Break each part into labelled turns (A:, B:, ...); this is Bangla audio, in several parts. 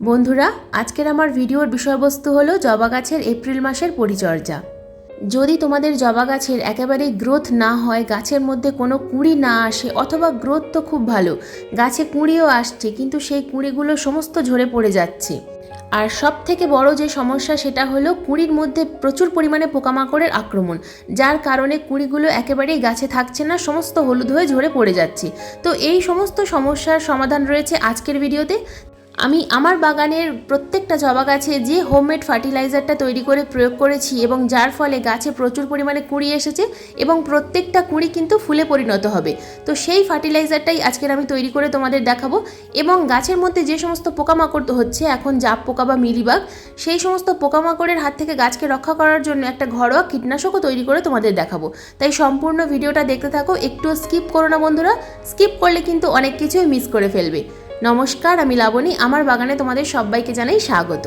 A: বন্ধুরা, আজকের আমার ভিডিওর বিষয়বস্তু হলো জবা গাছের এপ্রিল মাসের পরিচর্যা। যদি তোমাদের জবা গাছের একেবারেই গ্রোথ না হয়, গাছের মধ্যে কোনো কুঁড়ি না আসে, অথবা গ্রোথ তো খুব ভালো, গাছে কুঁড়িও আসছে, কিন্তু সেই কুঁড়িগুলো সমস্ত ঝরে পড়ে যাচ্ছে। আর সব থেকে বড় যে সমস্যা, সেটা হলো কুঁড়ির মধ্যে প্রচুর পরিমাণে পোকামাকড়ের আক্রমণ, যার কারণে কুঁড়িগুলো একেবারেই গাছে থাকছে না, সমস্ত হলুদ হয়ে ঝরে পড়ে যাচ্ছে। তো এই সমস্ত সমস্যার সমাধান রয়েছে আজকের ভিডিওতে। আমি আমার বাগানের প্রত্যেকটা জবা গাছে যে হোমমেড ফার্টিলাইজারটা তৈরি করে প্রয়োগ করেছি এবং যার ফলে গাছে প্রচুর পরিমাণে কুঁড়ি এসেছে এবং প্রত্যেকটা কুঁড়ি কিন্তু ফুলে পরিণত হবে। তো সেই ফার্টিলাইজারটাই আজকের আমি তৈরি করে তোমাদের দেখাবো এবং গাছের মধ্যে যে সমস্ত পোকামাকড় হচ্ছে, এখন জাপ পোকা বা মিলিবাগ, সেই সমস্ত পোকামাকড়ের হাত থেকে গাছকে রক্ষা করার জন্য একটা ঘরোয়া কীটনাশকও তৈরি করে তোমাদের দেখাবো। তাই সম্পূর্ণ ভিডিওটা দেখতে থাকো একটু স্কিপ করো না বন্ধুরা, স্কিপ করলে কিন্তু অনেক কিছুই মিস করে ফেলবে। নমস্কার আমি লাবণী। আমার বাগানে তোমাদের সবাইকে জানাই স্বাগত।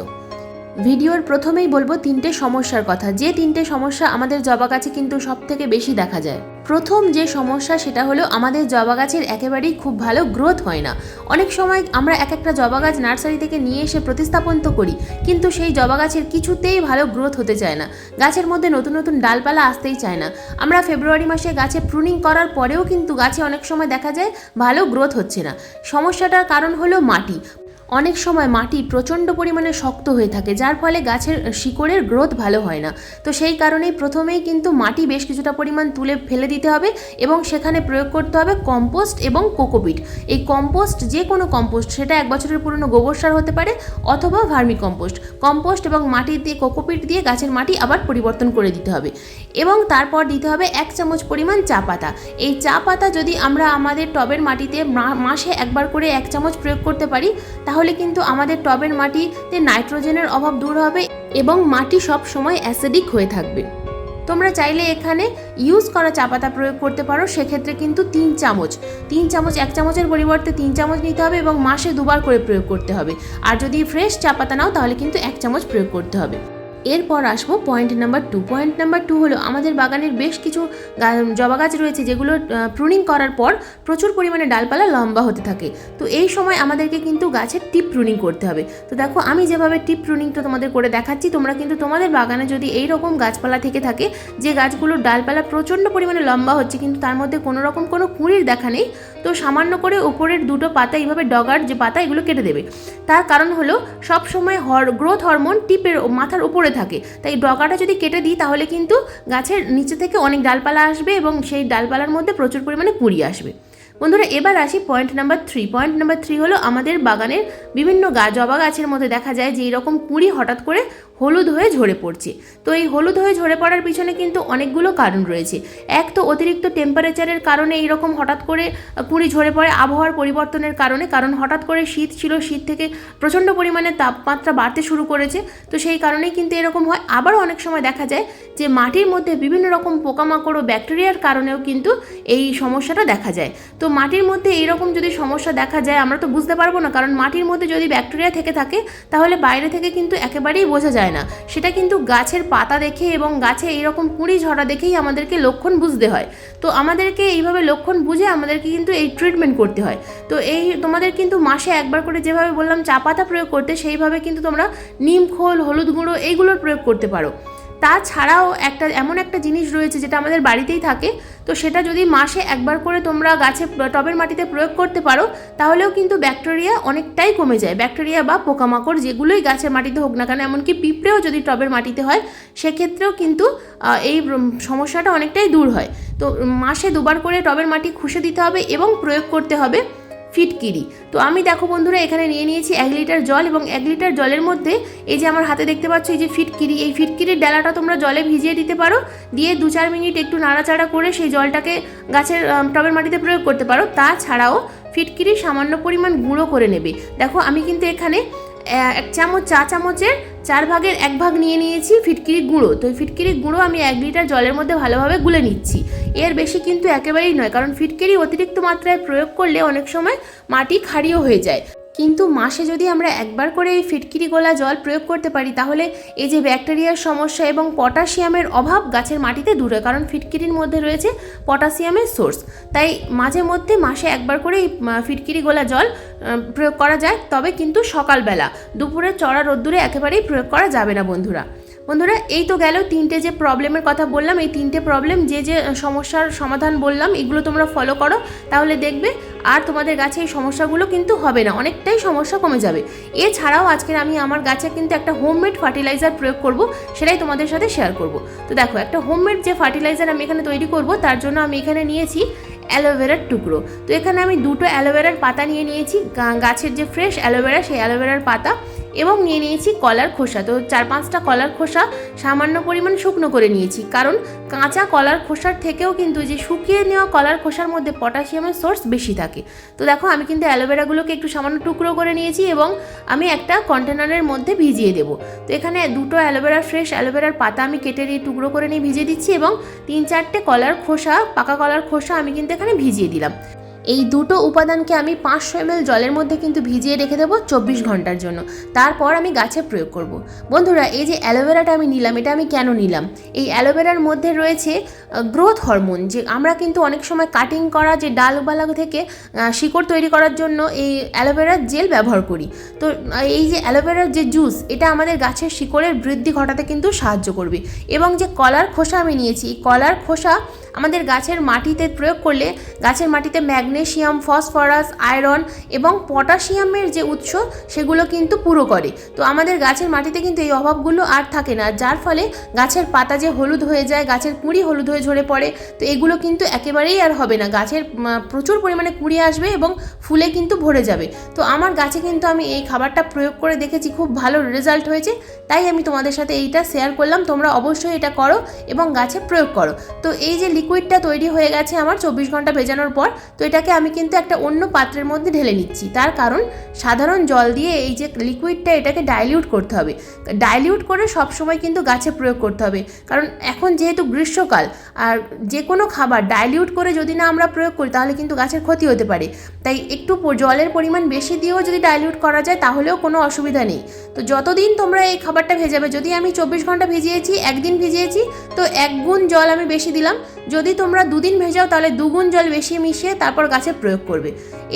A: ভিডিওর প্রথমেই বলব তিনটে সমস্যার কথা। যে তিনটে সমস্যা আমাদের জবা গাছে কিন্তু সব থেকে বেশি দেখা যায়। প্রথম যে সমস্যা সেটা হলো আমাদের জবা গাছের একেবারেই খুব ভালো গ্রোথ হয় না। অনেক সময় আমরা এক একটা জবা গাছ নার্সারি থেকে নিয়ে এসে প্রতিস্থাপন তো করি, কিন্তু সেই জবা গাছের কিছুতেই ভালো গ্রোথ হতে চায় না। গাছের মধ্যে নতুন নতুন ডালপালা আসতেই চায় না। আমরা ফেব্রুয়ারি মাসে গাছে প্রুনিং করার পরেও কিন্তু গাছে অনেক সময় দেখা যায় ভালো গ্রোথ হচ্ছে না। সমস্যাটার কারণ হলো মাটি। অনেক সময় মাটি প্রচণ্ড পরিমাণে শক্ত হয়ে থাকে, যার ফলে গাছের শিকড়ের গ্রোথ ভালো হয় না। তো সেই কারণেই প্রথমেই কিন্তু মাটি বেশ কিছুটা পরিমাণ তুলে ফেলে দিতে হবে এবং সেখানে প্রয়োগ করতে হবে কম্পোস্ট এবং কোকোপিট এই কম্পোস্ট যে কোনো কম্পোস্ট সেটা এক বছরের পুরনো গোবর সার হতে পারে অথবা ভার্মি কম্পোস্ট কম্পোস্ট এবং মাটি দিয়ে কোকোপিট দিয়ে গাছের মাটি আবার পরিবর্তন করে দিতে হবে। এবং তারপর দিতে হবে এক চামচ পরিমাণ চা পাতা। এই চা পাতা যদি আমরা আমাদের টবের মাটিতে মাসে একবার করে এক চামচ প্রয়োগ করতে পারি, তাহলে কিন্তু আমাদের টবের মাটিতে নাইট্রোজেনের অভাব দূর হবে এবং মাটি সব সময় অ্যাসিডিক হয়ে থাকবে। তোমরা চাইলে এখানে ইউজ করা চা পাতা প্রয়োগ করতে পারো, সেক্ষেত্রে কিন্তু তিন চামচ। তিন চামচ, এক চামচের পরিবর্তে তিন চামচ নিতে হবে এবং মাসে দুবার করে প্রয়োগ করতে হবে। আর যদি ফ্রেশ চা পাতা নাও, তাহলে কিন্তু এক চামচ প্রয়োগ করতে হবে। এরপর আসব point number two point number two হলো আমাদের বাগানের বেশ কিছু জবা গাছ রয়েছে যেগুলো প্রুনিং করার পর প্রচুর পরিমাণে ডালপালা লম্বা হতে থাকে। তো এই সময় আমাদেরকে কিন্তু গাছের টিপ প্রুনিং করতে হবে। তো দেখো, আমি যেভাবে টিপ প্রুনিংটা তোমাদের করে দেখাচ্ছি, তোমরা কিন্তু তোমাদের বাগানে যদি এই রকম গাছপালা থেকে থাকে, যে গাছগুলোর ডালপালা প্রচণ্ড পরিমাণে লম্বা হচ্ছে, কিন্তু তার মধ্যে কোনো রকম কোনো কুঁড়ির দেখা নেই তো সামান্য করে উপরের দুটো পাতা এইভাবে ডগার যে পাতা, এগুলো কেটে দেবে। তার কারণ হলো, সব সময় হর, গ্রোথ হরমোন টিপের মাথার উপরে থাকে। তাই ডগাটা যদি কেটে দিই, তাহলে কিন্তু গাছের নিচে থেকে অনেক ডালপালা আসবে এবং সেই ডালপালার মধ্যে প্রচুর পরিমাণে পুড়ি আসবে। বন্ধুরা, এবার আসি point number three point number three হলো আমাদের বাগানের বিভিন্ন গা, জবা গাছের মধ্যে দেখা যায় যে এরকম কুঁড়ি হঠাৎ করে হলুদ হয়ে ঝরে পড়ছে। তো এই হলুদ হয়ে ঝরে পড়ার পিছনে কিন্তু অনেকগুলো কারণ রয়েছে। এক তো অতিরিক্ত টেম্পারেচারের কারণে এইরকম হঠাৎ করে কুঁড়ি ঝরে পড়ে আবহাওয়ার পরিবর্তনের কারণে, কারণ হঠাৎ করে শীত ছিল, শীত থেকে প্রচণ্ড পরিমাণে তাপমাত্রা বাড়তে শুরু করেছে। তো সেই কারণেই কিন্তু এরকম হয়। আবারও অনেক সময় দেখা যায় যে মাটির মধ্যে বিভিন্ন রকম পোকামাকড় ও ব্যাকটেরিয়ার কারণেও কিন্তু এই সমস্যাটা দেখা যায়। তো মাটির মধ্যে এইরকম যদি সমস্যা দেখা যায়, আমরা তো বুঝতে পারব না। কারণ মাটির মধ্যে যদি ব্যাকটেরিয়া থেকে থাকে, তাহলে বাইরে থেকে কিন্তু একেবারেই বোঝা যায় না। সেটা কিন্তু গাছের পাতা দেখে এবং গাছে এইরকম কুঁড়ি ঝরা দেখেই আমাদেরকে লক্ষণ বুঝতে হয়। তো আমাদেরকে এইভাবে লক্ষণ বুঝে আমাদেরকে কিন্তু এই ট্রিটমেন্ট করতে হয়। তো এই তোমাদের কিন্তু মাসে একবার করে যেভাবে বললাম, চা পাতা প্রয়োগ করতে, সেইভাবে কিন্তু তোমরা নিম, খোল, হলুদ গুঁড়ো এইগুলোর প্রয়োগ করতে পারো। তাছাড়াও একটা, এমন একটা জিনিস রয়েছে যেটা আমাদের বাড়িতেই থাকে। তো সেটা যদি মাসে একবার করে তোমরা গাছে টবের মাটিতে প্রয়োগ করতে পারো, তাহলেও কিন্তু ব্যাকটেরিয়া অনেকটাই কমে যায়। ব্যাকটেরিয়া বা পোকামাকড় যেগুলোই গাছের মাটিতে হোক না কেন, এমনকি পিঁপড়েও যদি টবের মাটিতে হয়, সেক্ষেত্রেও কিন্তু এই সমস্যাটা অনেকটাই দূর হয়। তো মাসে দুবার করে টবের মাটি খুশে দিতে হবে এবং প্রয়োগ করতে হবে। ফিটকিরি। তো আমি দেখো বন্ধুরা, এখানে নিয়ে নিয়েছি এক লিটার জল এবং এক লিটার জলের মধ্যে এই যে আমার হাতে দেখতে পাচ্ছ এই যে ফিটকিরি, এই ফিটকিরির ডালাটা তোমরা জলে ভিজিয়ে দিতে পারো, দিয়ে দু চার মিনিট একটু নাড়াচাড়া করে সেই জলটাকে গাছের টবের মাটিতে প্রয়োগ করতে পারো। তাছাড়াও ফিটকিরি সামান্য পরিমাণ গুঁড়ো করে নেবে। দেখো আমি কিন্তু এখানে এক চামচ, চা চামচের চার ভাগের এক ভাগ নিয়ে নিয়েছি ফিটকিরি গুঁড়ো। তো এই ফিটকিরি গুঁড়ো আমি এক লিটার জলের মধ্যে ভালোভাবে গুলে নিচ্ছি। এর বেশি কিন্তু একেবারেই নয়, কারণ ফিটকিরি অতিরিক্ত মাত্রায় প্রয়োগ করলে অনেক সময় মাটি ক্ষারীয় হয়ে যায়। কিন্তু মাসে যদি আমরা একবার করে এই ফিটকিরি গোলা জল প্রয়োগ করতে পারি, তাহলে এই যে ব্যাকটেরিয়ার সমস্যা এবং পটাশিয়ামের অভাব গাছের মাটিতে দূরে কারণ ফিটকিরির মধ্যে রয়েছে পটাশিয়ামের সোর্স। তাই মাঝে মধ্যে মাসে একবার করে এই ফিটকিরি গোলা জল প্রয়োগ করা যায়। তবে কিন্তু সকালবেলা, দুপুরে চড়া রোদ্দুরে একেবারেই প্রয়োগ করা যাবে না, বন্ধুরা। বন্ধুরা, এই তো গেল তিনটে যে প্রবলেমের কথা বললাম, এই তিনটে প্রবলেম যে যে সমস্যার সমাধান বললাম, এগুলো তোমরা ফলো করো, তাহলে দেখবে আর তোমাদের গাছে এই সমস্যাগুলো কিন্তু হবে না, অনেকটাই সমস্যা কমে যাবে। এছাড়াও আজকের আমি আমার গাছে কিন্তু একটা হোমমেড ফার্টিলাইজার প্রয়োগ করব, সেটাই তোমাদের সাথে শেয়ার করব। তো দেখো, একটা হোমমেড যে ফার্টিলাইজার আমি এখানে তৈরি করব, তার জন্য আমি এখানে নিয়েছি অ্যালোভেরার টুকরো। তো এখানে আমি দুটো অ্যালোভেরার পাতা নিয়ে নিয়েছি গাছের যে ফ্রেশ অ্যালোভেরা সেই অ্যালোভেরার পাতা। এবং নিয়ে নিয়েছি কলার খোসা। তো চার পাঁচটা কলার খোসা সামান্য পরিমাণ শুকনো করে নিয়েছি। কারণ কাঁচা কলার খোসার থেকেও কিন্তু যে শুকিয়ে নেওয়া কলার খোসার মধ্যে পটাশিয়ামের সোর্স বেশি থাকে। তো দেখো, আমি কিন্তু অ্যালোভেরাগুলোকে একটু সামান্য টুকরো করে নিয়েছি এবং আমি একটা কন্টেনারের মধ্যে ভিজিয়ে দেবো। তো এখানে দুটো অ্যালোভেরা, ফ্রেশ অ্যালোভেরার পাতা আমি কেটে নিয়ে টুকরো করে নিয়ে ভিজিয়ে দিচ্ছি এবং তিন চারটে কলার খোসা, পাকা কলার খোসা আমি কিন্তু এখানে ভিজিয়ে দিলাম। এই দুটো উপাদানকে আমি পাঁচশো এমএল জলের মধ্যে কিন্তু ভিজিয়ে রেখে দেবো চব্বিশ ঘণ্টার জন্য। তারপর আমি গাছে প্রয়োগ করব। বন্ধুরা, এই যে অ্যালোভেরাটা আমি নিলাম, এটা আমি কেন নিলাম? এই অ্যালোভেরার মধ্যে রয়েছে গ্রোথ হরমোন, যে আমরা কিন্তু অনেক সময় কাটিং করা যে ডালপালা থেকে শিকড় তৈরি করার জন্য এই অ্যালোভেরার জেল ব্যবহার করি। তো এই যে অ্যালোভেরার যে জুস, এটা আমাদের গাছের শিকড়ের বৃদ্ধি ঘটাতে কিন্তু সাহায্য করবে। এবং যে কলার খোসা আমি নিয়েছি, এই কলার খোসা আমাদের গাছের মাটিতে প্রয়োগ করলে গাছের মাটিতে ম্যাগনেসিয়াম ফসফরাস, আয়রন এবং পটাশিয়ামের যে উৎস, সেগুলো কিন্তু পুরো করে। তো আমাদের গাছের মাটিতে কিন্তু এই অভাবগুলো আর থাকে না, যার ফলে গাছের পাতা যে হলুদ হয়ে যায়, গাছের কুঁড়ি হলুদ হয়ে ঝরে পড়ে, তো এগুলো কিন্তু একেবারেই আর হবে না। গাছের প্রচুর পরিমাণে কুঁড়ি আসবে এবং ফুলে কিন্তু ভরে যাবে। তো আমার গাছে কিন্তু আমি এই খাবারটা প্রয়োগ করে দেখেছি, খুব ভালো রেজাল্ট হয়েছে। তাই আমি তোমাদের সাথে এইটা শেয়ার করলাম, তোমরা অবশ্যই এটা করো এবং গাছে প্রয়োগ করো। তো এই যে লিকুইডটা তৈরি হয়ে গেছে আমার চব্বিশ ঘণ্টা ভেজানোর পর, তো এটাকে আমি কিন্তু একটা অন্য পাত্রের মধ্যে ঢেলে নিচ্ছি। তার কারণ, সাধারণ জল দিয়ে এই যে লিকুইডটা এটাকে ডাইলিউট করতে হবে। ডাইলিউট করে সবসময় কিন্তু গাছে প্রয়োগ করতে হবে। কারণ এখন যেহেতু গ্রীষ্মকাল, আর যে কোনো খাবার ডাইলিউট করে যদি না আমরা প্রয়োগ করি, তাহলে কিন্তু গাছের ক্ষতি হতে পারে। তাই একটু জলের পরিমাণ বেশি দিয়েও যদি ডাইলিউট করা যায়, তাহলেও কোনো অসুবিধা নেই। তো যতদিন তোমরা এই খাবারটা ভেজাবে, যদি আমি চব্বিশ ঘণ্টা ভিজিয়েছি, একদিন ভিজিয়েছি, তো এক গুণ জল আমি বেশি দিলাম। যদি তোমরা দুদিন ভেজাও তাহলে দুগুণ জল বেশি মিশিয়ে তারপর গাছে প্রয়োগ করবে।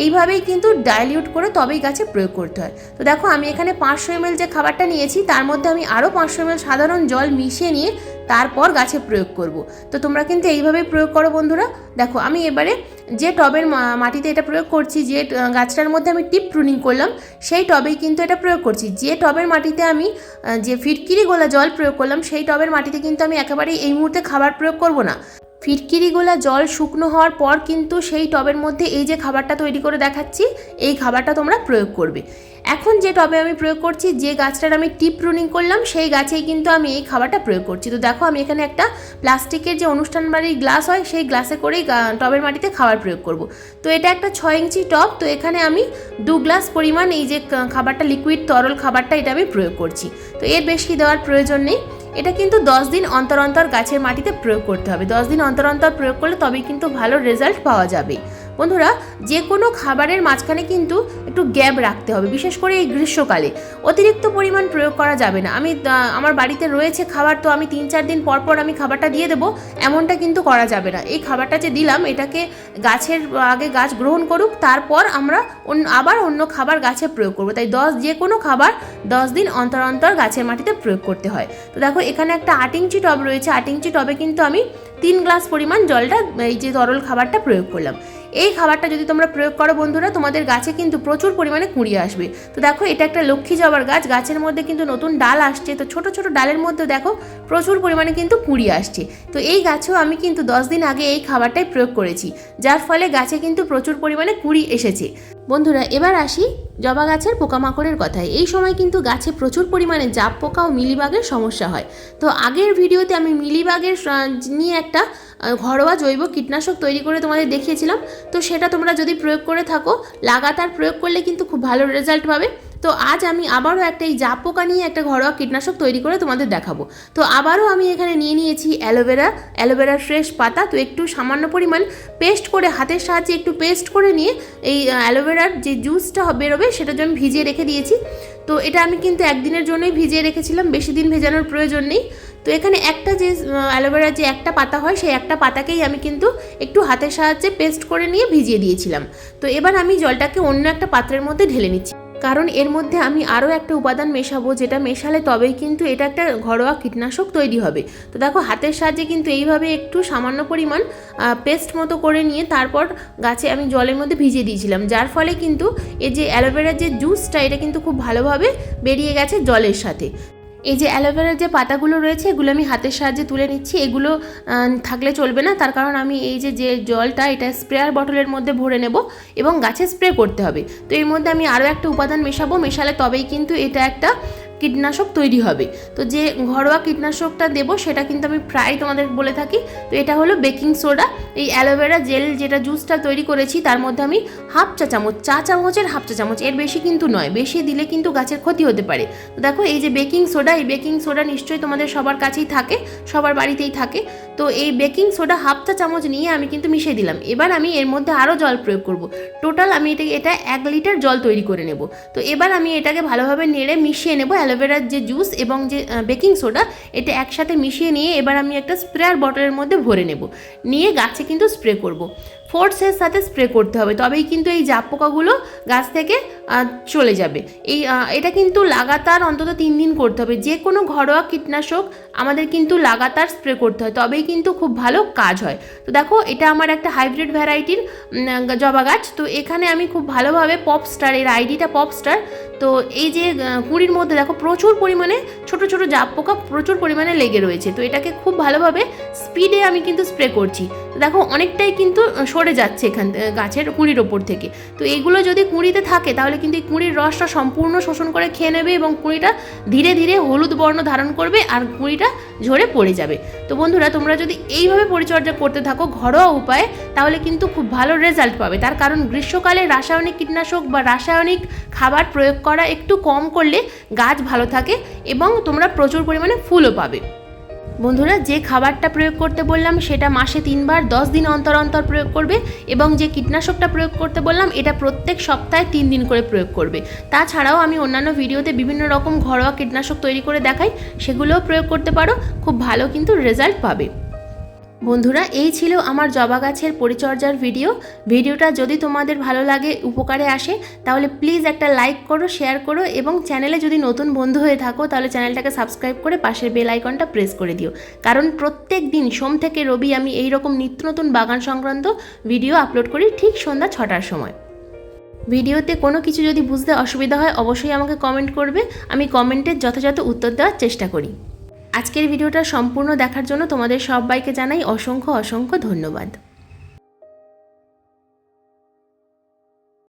A: এইভাবেই কিন্তু ডাইলিউট করে তবেই গাছে প্রয়োগ করতে হয়। তো দেখো, আমি এখানে পাঁচশো এমএল যে খাবারটা নিয়েছি, তার মধ্যে আমি আরও পাঁচশো এমএল সাধারণ জল মিশিয়ে নিয়ে তারপর গাছে প্রয়োগ করব। তো তোমরা কিন্তু এইভাবেই প্রয়োগ করো বন্ধুরা। দেখো, আমি এবারে যে টবের মাটিতে এটা প্রয়োগ করছি, যে গাছটার মধ্যে আমি টিপ প্রুনিং করলাম, সেই টবেই কিন্তু এটা প্রয়োগ করছি। যে টবের মাটিতে আমি যে ফিটকিরি গোলা জল প্রয়োগ করলাম, সেই টবের মাটিতে কিন্তু আমি একেবারেই এই মুহূর্তে খাবার প্রয়োগ করব না। ফিটকিরি গোলা জল শুকনো হওয়ার পর কিন্তু সেই টবের মধ্যে এই যে খাবারটা তৈরি করে দেখাচ্ছি, এই খাবারটা তোমরা প্রয়োগ করবে। এখন যে টবে আমি প্রয়োগ করছি, যে গাছটার আমি টিপ প্রুনিং করলাম, সেই গাছেই কিন্তু আমি এই খাবারটা প্রয়োগ করছি। তো দেখো, আমি এখানে একটা প্লাস্টিকের যে অনুষ্ঠান বাড়ির গ্লাস হয়, সেই গ্লাসে করেই টবের মাটিতে খাবার প্রয়োগ করব। তো এটা একটা ছয় ইঞ্চি টব, তো এখানে আমি দু গ্লাস পরিমাণ এই যে খাবারটা লিকুইড তরল খাবারটা এটা আমি প্রয়োগ করছি। তো এর বেশি দেওয়ার প্রয়োজন নেই। এটা কিন্তু দশ দিন অন্তর অন্তর গাছের মাটিতে প্রয়োগ করতে হবে। দশ দিন অন্তর অন্তর প্রয়োগ করলে তবেই কিন্তু ভালো রেজাল্ট পাওয়া যাবে। বন্ধুরা, যে কোনো খাবারের মাঝখানে কিন্তু একটু গ্যাপ রাখতে হবে, বিশেষ করে এই গ্রীষ্মকালে। অতিরিক্ত পরিমাণ প্রয়োগ করা যাবে না। আমি আমার বাড়িতে রয়েছে খাবার, তো আমি তিন চার দিন পর পর আমি খাবারটা দিয়ে দেবো, এমনটা কিন্তু করা যাবে না। এই খাবারটা যে দিলাম, এটাকে গাছের, আগে গাছ গ্রহণ করুক, তারপর আমরা আবার অন্য খাবার গাছে প্রয়োগ করব। তাই দশ, যে কোনো খাবার দশ দিন অন্তর অন্তর গাছের মাটিতে প্রয়োগ করতে হয়। তো দেখো, এখানে একটা আট ইঞ্চি টব রয়েছে। আট ইঞ্চি টবে কিন্তু আমি তিন গ্লাস পরিমাণ জলটা, এই যে তরল খাবারটা প্রয়োগ করলাম। এই খাবারটা যদি তোমরা প্রয়োগ করো বন্ধুরা, তোমাদের গাছে কিন্তু প্রচুর পরিমাণে কুঁড়ি আসবে। তো দেখো, এটা একটা লক্ষ্মী জবার গাছ, গাছের মধ্যে কিন্তু নতুন ডাল আসছে। তো ছোট ছোট ডালের মধ্যে দেখো, প্রচুর পরিমাণে কিন্তু কুঁড়ি আসছে। তো এই গাছেও আমি কিন্তু দশ দিন আগে এই খাবারটাই প্রয়োগ করেছি। যার ফলে গাছে কিন্তু প্রচুর পরিমাণে কুঁড়ি এসেছে। বন্ধুরা, এবার আসি জবা গাছের পোকামাকড়ের কথায়। এই সময় কিন্তু গাছে প্রচুর পরিমাণে জাপ পোকা ও মিলিবাগের সমস্যা হয়। তো আগের ভিডিওতে আমি মিলিবাগের নিয়ে একটা ঘরোয়া জৈব কীটনাশক তৈরি করে তোমাদের দেখিয়েছিলাম। তো সেটা তোমরা যদি প্রয়োগ করে থাকো, লাগাতার প্রয়োগ করলে কিন্তু খুব ভালো রেজাল্ট পাবে। তো আজ আমি আবারও একটা এই জাপ পোকা নিয়ে একটা ঘরোয়া কীটনাশক তৈরি করে তোমাদের দেখাবো। তো আবারও আমি এখানে নিয়ে নিয়েছি অ্যালোভেরা অ্যালোভেরার ফ্রেশ পাতা। তো একটু সামান্য পরিমাণ পেস্ট করে হাতের সাহায্যে একটু পেস্ট করে নিয়ে এই অ্যালোভেরার যে জুসটা বেরোবে সেটা জন্য ভিজিয়ে রেখে দিয়েছি। তো এটা আমি কিন্তু একদিনের জন্যই ভিজিয়ে রেখেছিলাম। বেশি দিন ভেজানোর প্রয়োজন নেই। তো এখানে একটা যে অ্যালোভেরার যে একটা পাতা হয় সেই একটা পাতাকেই আমি কিন্তু একটু হাতের সাহায্যে পেস্ট করে নিয়ে ভিজিয়ে দিয়েছিলাম। তো এবার আমি জলটাকে অন্য একটা পাত্রের মধ্যে ঢেলে নিচ্ছি। কারণ এর মধ্যে আমি আরও একটা উপাদান মেশাবো যেটা মেশালে তবেই কিন্তু এটা একটা ঘরোয়া কীটনাশক তৈরি হবে। তো দেখো হাতের সাহায্যে কিন্তু এইভাবে একটু সামান্য পরিমাণ পেস্ট মতো করে নিয়ে তারপর গাছে আমি জলের মধ্যে ভিজিয়ে দিয়েছিলাম। যার ফলে কিন্তু এই যে অ্যালোভেরার যে জুসটা এটা কিন্তু খুব ভালোভাবে বেরিয়ে গেছে জলের সাথে। এই যে অ্যালোভেরার যে পাতাগুলো রয়েছে, এগুলো আমি হাতের সাহায্যে তুলে নিচ্ছি। এগুলো থাকলে চলবে না। তার কারণ আমি এই যে যে জলটা, এটা স্প্রেয়ার বটলের মধ্যে ভরে নেব এবং গাছে স্প্রে করতে হবে। তো এর মধ্যে আমি আরও একটা উপাদান মেশাবো। মেশালে তবেই কিন্তু এটা একটা কীটনাশক তৈরি হবে। তো যে ঘরোয়া কীটনাশকটা দেবো, সেটা কিন্তু আমি প্রায় তোমাদের বলে থাকি। তো এটা হলো বেকিং সোডা। এই অ্যালোভেরা জেল যেটা জুসটা তৈরি করেছি, তার মধ্যে আমি হাফ চা চামচ, চা চামচের হাফ চা চামচ। এর বেশি কিন্তু নয়, বেশি দিলে কিন্তু গাছের ক্ষতি হতে পারে। তো দেখো, এই যে বেকিং সোডা, এই বেকিং সোডা নিশ্চয়ই তোমাদের সবার কাছেই থাকে, সবার বাড়িতেই থাকে। তো এই বেকিং সোডা হাফ চা চামচ নিয়ে আমি কিন্তু মিশিয়ে দিলাম। এবার আমি এর মধ্যে আরও জল প্রয়োগ করব। টোটাল আমি এটা এটা এক লিটার জল তৈরি করে নেব। তো এবার আমি এটাকে ভালোভাবে নেড়ে মিশিয়ে নেব অ্যালোভেরার যে জুস এবং যে বেকিং সোডা এটা একসাথে মিশিয়ে নিয়ে এবার আমি একটা স্প্রেয়ার বটলের মধ্যে ভরে নেব। নিয়ে গাছে কিন্তু স্প্রে করব। ফোর্সের সাথে স্প্রে করতে হবে। তবেই কিন্তু এই জাপ পোকাগুলো গাছ থেকে চলে যাবে। এই এটা কিন্তু লাগাতার অন্তত তিন দিন করতে হবে। যে কোনো ঘরোয়া কীটনাশক আমাদের কিন্তু লাগাতার স্প্রে করতে হয়। তবেই কিন্তু খুব ভালো কাজ হয়। তো দেখো, এটা আমার একটা হাইব্রিড ভ্যারাইটির জবা গাছ। তো এখানে আমি খুব ভালোভাবে পপ স্টার, এর আইডিটা পপ স্টার। তো এই যে কুঁড়ির মধ্যে দেখো, প্রচুর পরিমাণে ছোট ছোট জাপ পোকা প্রচুর পরিমাণে লেগে রয়েছে। তো এটাকে খুব ভালোভাবে স্পিডে আমি কিন্তু স্প্রে করছি। দেখো, অনেকটাই কিন্তু সরে যাচ্ছে এখান গাছের কুঁড়ির ওপর থেকে। তো এইগুলো যদি কুঁড়িতে থাকে, তাহলে কিন্তু এই কুঁড়ির রসটা সম্পূর্ণ শোষণ করে খেয়ে নেবে এবং কুঁড়িটা ধীরে ধীরে হলুদ বর্ণ ধারণ করবে আর কুঁড়িটা ঝরে পড়ে যাবে। তো বন্ধুরা, তোমরা যদি এইভাবে পরিচর্যা করতে থাকো ঘরোয়া উপায়ে, তাহলে কিন্তু খুব ভালো রেজাল্ট পাবে। তার কারণ গ্রীষ্মকালে রাসায়নিক কীটনাশক বা রাসায়নিক খাবার প্রয়োগ করা একটু কম করলে গাছ ভালো থাকে এবং তোমরা প্রচুর পরিমাণে ফুলও পাবে। বন্ধুরা, যে খাবারটা প্রয়োগ করতে বললাম, সেটা মাসে তিনবার, দশ দিন অন্তর অন্তর প্রয়োগ করবে এবং যে কীটনাশকটা প্রয়োগ করতে বললাম, এটা প্রত্যেক সপ্তাহে তিন দিন করে প্রয়োগ করবে। তাছাড়াও আমি অন্যান্য ভিডিওতে বিভিন্ন রকম ঘরোয়া কীটনাশক তৈরি করে দেখাই, সেগুলোও প্রয়োগ করতে পারো, খুব ভালো কিন্তু রেজাল্ট পাবে। বন্ধুরা, এই ছিল আমার জবা গাছের পরিচর্যার ভিডিও। ভিডিওটা যদি তোমাদের ভালো লাগে, উপকারে আসে, তাহলে প্লিজ একটা লাইক করো শেয়ার করো এবং চ্যানেলে যদি নতুন বন্ধু হয়ে থাকো, তাহলে চ্যানেলটাকে সাবস্ক্রাইব করে পাশের বেল আইকনটা প্রেস করে দিও। কারণ প্রত্যেক দিন সোম থেকে রবি আমি এই রকম নিত্য নতুন বাগান সংক্রান্ত ভিডিও আপলোড করি ঠিক সন্ধ্যা ছটার সময়। ভিডিওতে কোনো কিছু যদি বুঝতে অসুবিধা হয়, অবশ্যই আমাকে কমেন্ট করবে। আমি কমেন্টের যথাযথ উত্তর দেওয়ার চেষ্টা করি। আজকের ভিডিওটা সম্পূর্ণ দেখার জন্য তোমাদের সবাইকে জানাই অসংখ্য অসংখ্য ধন্যবাদ।